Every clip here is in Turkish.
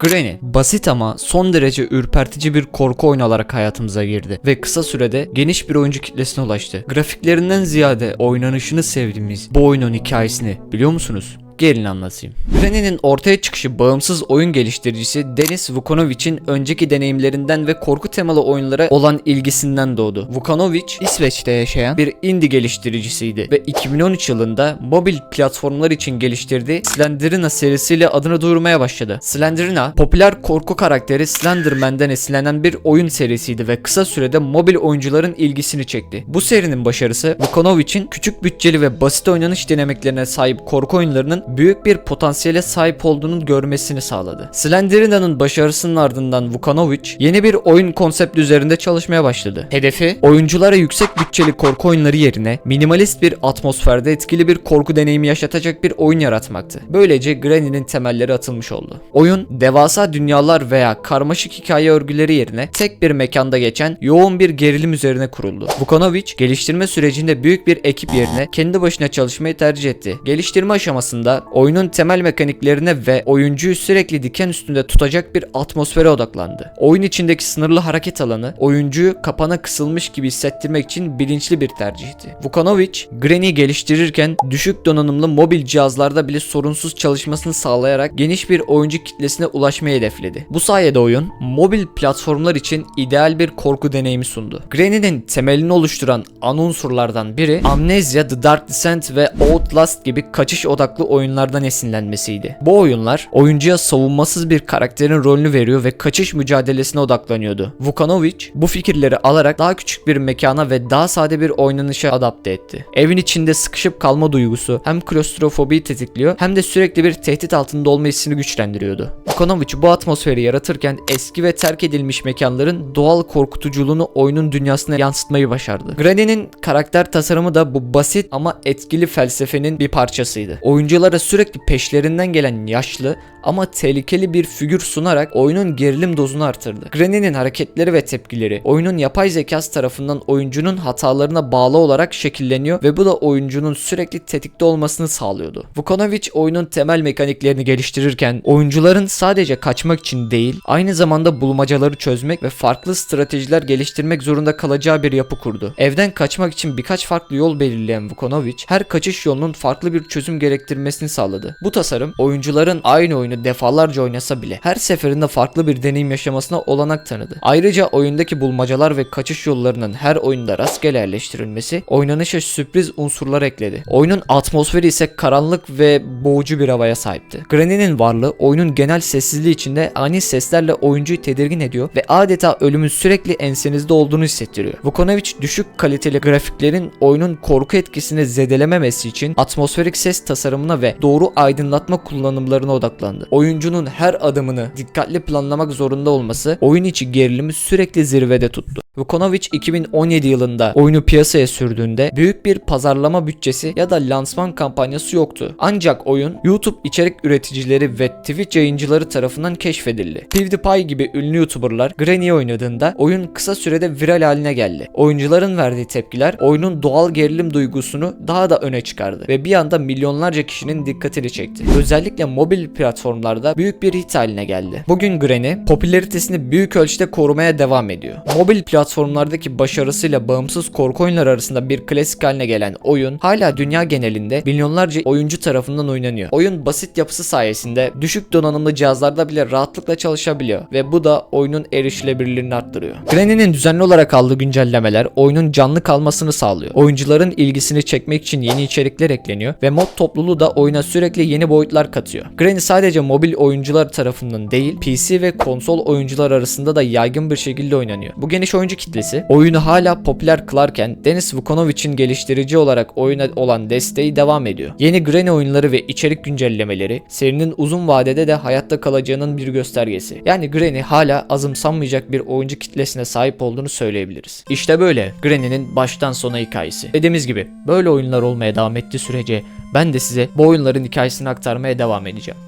Granny, basit ama son derece ürpertici bir korku oyunu olarak hayatımıza girdi ve kısa sürede geniş bir oyuncu kitlesine ulaştı. Grafiklerinden ziyade oynanışını sevdiğimiz bu oyunun hikayesini biliyor musunuz? Gelin anlatayım. Granny'nin ortaya çıkışı bağımsız oyun geliştiricisi Denis Vukanovic'in önceki deneyimlerinden ve korku temalı oyunlara olan ilgisinden doğdu. Vukanovic, İsveç'te yaşayan bir indie geliştiricisiydi ve 2013 yılında mobil platformlar için geliştirdiği Slenderina serisiyle adını duyurmaya başladı. Slenderina, popüler korku karakteri Slenderman'den esinlenen bir oyun serisiydi ve kısa sürede mobil oyuncuların ilgisini çekti. Bu serinin başarısı Vukanovic'in küçük bütçeli ve basit oynanış dinamiklerine sahip korku oyunlarının büyük bir potansiyele sahip olduğunu görmesini sağladı. Slenderina'nın başarısının ardından Vukanovic yeni bir oyun konsepti üzerinde çalışmaya başladı. Hedefi oyunculara yüksek bütçeli korku oyunları yerine minimalist bir atmosferde etkili bir korku deneyimi yaşatacak bir oyun yaratmaktı. Böylece Granny'nin temelleri atılmış oldu. Oyun devasa dünyalar veya karmaşık hikaye örgüleri yerine tek bir mekanda geçen yoğun bir gerilim üzerine kuruldu. Vukanovic geliştirme sürecinde büyük bir ekip yerine kendi başına çalışmayı tercih etti. Geliştirme aşamasında oyunun temel mekaniklerine ve oyuncuyu sürekli diken üstünde tutacak bir atmosfere odaklandı. Oyun içindeki sınırlı hareket alanı oyuncuyu kapana kısılmış gibi hissettirmek için bilinçli bir tercihti. Vukanovic, Granny geliştirirken düşük donanımlı mobil cihazlarda bile sorunsuz çalışmasını sağlayarak geniş bir oyuncu kitlesine ulaşmayı hedefledi. Bu sayede oyun mobil platformlar için ideal bir korku deneyimi sundu. Granny'nin temelini oluşturan ana unsurlardan biri Amnesia, The Dark Descent ve Outlast gibi kaçış odaklı oyunlardan esinlenmesiydi. Bu oyunlar oyuncuya savunmasız bir karakterin rolünü veriyor ve kaçış mücadelesine odaklanıyordu. Vukanovic bu fikirleri alarak daha küçük bir mekana ve daha sade bir oynanışa adapte etti. Evin içinde sıkışıp kalma duygusu hem klostrofobiyi tetikliyor hem de sürekli bir tehdit altında olma hissini güçlendiriyordu. Vukanovic bu atmosferi yaratırken eski ve terk edilmiş mekanların doğal korkutuculuğunu oyunun dünyasına yansıtmayı başardı. Granny'nin karakter tasarımı da bu basit ama etkili felsefenin bir parçasıydı. Oyunculara sürekli peşlerinden gelen yaşlı ama tehlikeli bir figür sunarak oyunun gerilim dozunu artırdı. Granny'nin hareketleri ve tepkileri oyunun yapay zekası tarafından oyuncunun hatalarına bağlı olarak şekilleniyor ve bu da oyuncunun sürekli tetikte olmasını sağlıyordu. Vukanovic oyunun temel mekaniklerini geliştirirken oyuncuların sadece kaçmak için değil aynı zamanda bulmacaları çözmek ve farklı stratejiler geliştirmek zorunda kalacağı bir yapı kurdu. Evden kaçmak için birkaç farklı yol belirleyen Vukanovic her kaçış yolunun farklı bir çözüm gerektirmesini sağladı. Bu tasarım oyuncuların aynı oyunu defalarca oynasa bile her seferinde farklı bir deneyim yaşamasına olanak tanıdı. Ayrıca oyundaki bulmacalar ve kaçış yollarının her oyunda rastgele yerleştirilmesi oynanışa sürpriz unsurlar ekledi. Oyunun atmosferi ise karanlık ve boğucu bir havaya sahipti. Granny'nin varlığı oyunun genel sessizliği içinde ani seslerle oyuncuyu tedirgin ediyor ve adeta ölümün sürekli ensenizde olduğunu hissettiriyor. Vukanovic düşük kaliteli grafiklerin oyunun korku etkisini zedelememesi için atmosferik ses tasarımına ve doğru aydınlatma kullanımlarına odaklandı. Oyuncunun her adımını dikkatli planlamak zorunda olması oyun içi gerilimi sürekli zirvede tuttu. Vukonovic 2017 yılında oyunu piyasaya sürdüğünde büyük bir pazarlama bütçesi ya da lansman kampanyası yoktu. Ancak oyun YouTube içerik üreticileri ve Twitch yayıncıları tarafından keşfedildi. PewDiePie gibi ünlü YouTuberlar Granny oynadığında oyun kısa sürede viral haline geldi. Oyuncuların verdiği tepkiler oyunun doğal gerilim duygusunu daha da öne çıkardı ve bir anda milyonlarca kişinin dikkatini çekti. Özellikle mobil platformlarda büyük bir hit haline geldi. Bugün Granny popülaritesini büyük ölçüde korumaya devam ediyor. Mobil platformlardaki başarısıyla bağımsız korku oyunları arasında bir klasik haline gelen oyun hala dünya genelinde milyonlarca oyuncu tarafından oynanıyor. Oyun basit yapısı sayesinde düşük donanımlı cihazlarda bile rahatlıkla çalışabiliyor ve bu da oyunun erişilebilirliğini arttırıyor. Granny'nin düzenli olarak aldığı güncellemeler oyunun canlı kalmasını sağlıyor. Oyuncuların ilgisini çekmek için yeni içerikler ekleniyor ve mod topluluğu da oyuna sürekli yeni boyutlar katıyor. Granny sadece mobil oyuncular tarafından değil, PC ve konsol oyuncular arasında da yaygın bir şekilde oynanıyor. Bu geniş oyuncu kitlesi oyunu hala popüler kılarken Denis Vukanovic'in geliştirici olarak oyuna olan desteği devam ediyor. Yeni Granny oyunları ve içerik güncellemeleri serinin uzun vadede de hayatta kalacağının bir göstergesi. Yani Granny hala azımsanmayacak bir oyuncu kitlesine sahip olduğunu söyleyebiliriz. İşte böyle Granny'nin baştan sona hikayesi. Dediğimiz gibi böyle oyunlar olmaya devam ettiği sürece ben de size bu oyunların hikayesini aktarmaya devam edeceğim.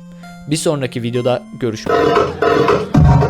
Bir sonraki videoda görüşmek üzere.